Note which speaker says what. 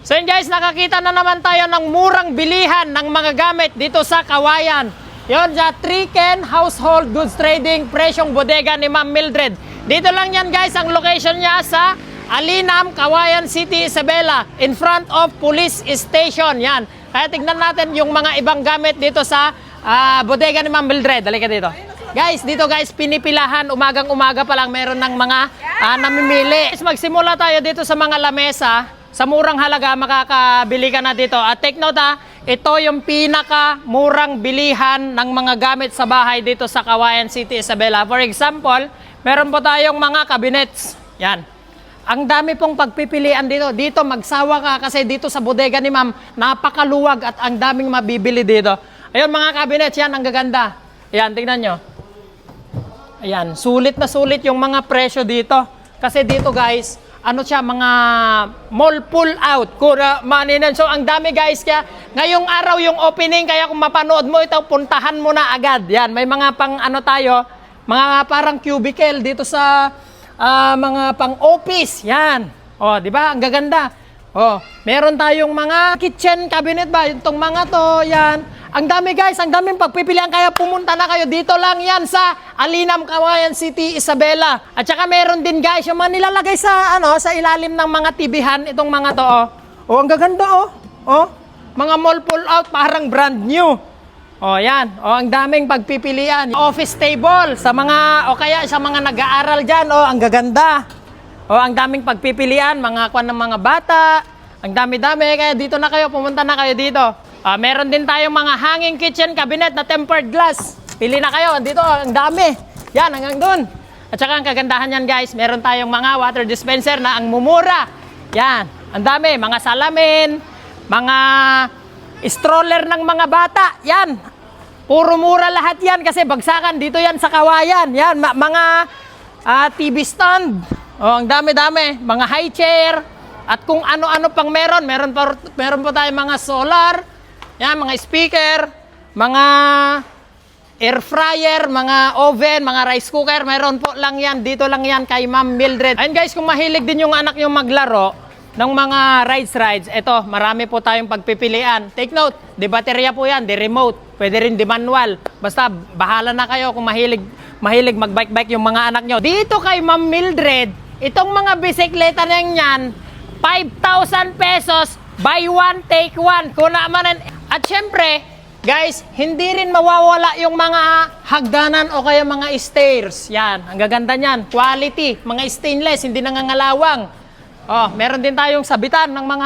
Speaker 1: So yun guys, nakakita na naman tayo ng murang bilihan ng mga gamit dito sa Kawayan. Yon sa Triken Household Goods Trading, presyong bodega ni Ma'am Mildred. Dito lang yan guys, ang location niya sa Alinam, Kawayan City, Isabela, in front of Police Station. Yan. Kaya tignan natin yung mga ibang gamit dito sa ah, bodega ni Ma'am Mildred. Halika dito. Guys, dito guys, pinipilahan, umagang umaga pa lang meron ng mga ah, namimili. Magsimula tayo dito sa mga lamesa. Sa murang halaga, makakabili ka na dito. At take note ha, ito yung pinaka murang bilihan ng mga gamit sa bahay dito sa Kawayan City, Isabela. For example, meron po tayong mga cabinets. Yan. Ang dami pong pagpipilian dito. Dito magsawa ka kasi dito sa bodega ni ma'am, napakaluwag at ang daming mabibili dito. Ayun mga cabinets, yan ang gaganda. Yan, tingnan nyo. Ayan, sulit na sulit yung mga presyo dito. Kasi dito guys, ano siya, mga mall pull out. Kura, maninan. So, ang dami guys. Kaya, ngayong araw yung opening. Kaya kung mapanood mo ito, puntahan mo na agad. Yan, may mga pang ano tayo, mga parang cubicle dito sa ah, mga pang office. Yan. Oh, di ba? Ang gaganda. Oh, meron tayong mga kitchen cabinet ba? Itong mga to, yan. Ang dami guys, ang daming pagpipilian kaya pumunta na kayo dito lang yan sa Alinam, Kawayan City, Isabela. At saka meron din guys yung mga nilalagay sa ano sa ilalim ng mga tibihan itong mga to oh. Oh, ang gaganda oh. Oh, mga mall pull out parang brand new. Oh, yan. Oh, ang daming pagpipilian. Office table sa mga o kaya sa mga nag-aaral diyan, oh, ang gaganda. Oh, ang daming pagpipilian, mga kwan ng mga bata. Ang dami-dami kaya dito na kayo, pumunta na kayo dito. Ah, meron din tayong mga hanging kitchen cabinet na tempered glass. Pili na kayo, dito ang dami. Yan hanggang doon. At saka ang kagandahan yan guys, meron tayong mga water dispenser na ang mumura. Yan, ang dami, mga salamin, mga stroller ng mga bata. Yan, Puro mura lahat yan kasi bagsakan dito yan sa kawayan. Yan, ma- mga ah, TV stand. Oh, ang dami-dami. Mga high chair. At kung ano-ano pang meron. Meron pa, meron pa tayong mga solar. Yan, mga speaker. Mga air fryer, mga oven, mga rice cooker. Meron po lang yan. Dito lang yan kay Ma'am Mildred. Ayun guys, kung mahilig din yung anak yung maglaro, ng mga rides rides, ito, marami po tayong pagpipilian. Take note, di baterya po yan, di remote, pwede rin di manual. Basta bahala na kayo kung mahilig, mahilig mag-bike-bike yung mga anak nyo. Dito kay Ma'am Mildred, itong mga bisikleta na yan, 5,000 pesos, buy one, take one. Kung naman, at syempre, guys, hindi rin mawawala yung mga hagdanan o kaya mga stairs. Yan, ang gaganda niyan. Quality, mga stainless, hindi nangangalawang. Oh, meron din tayong sabitan ng mga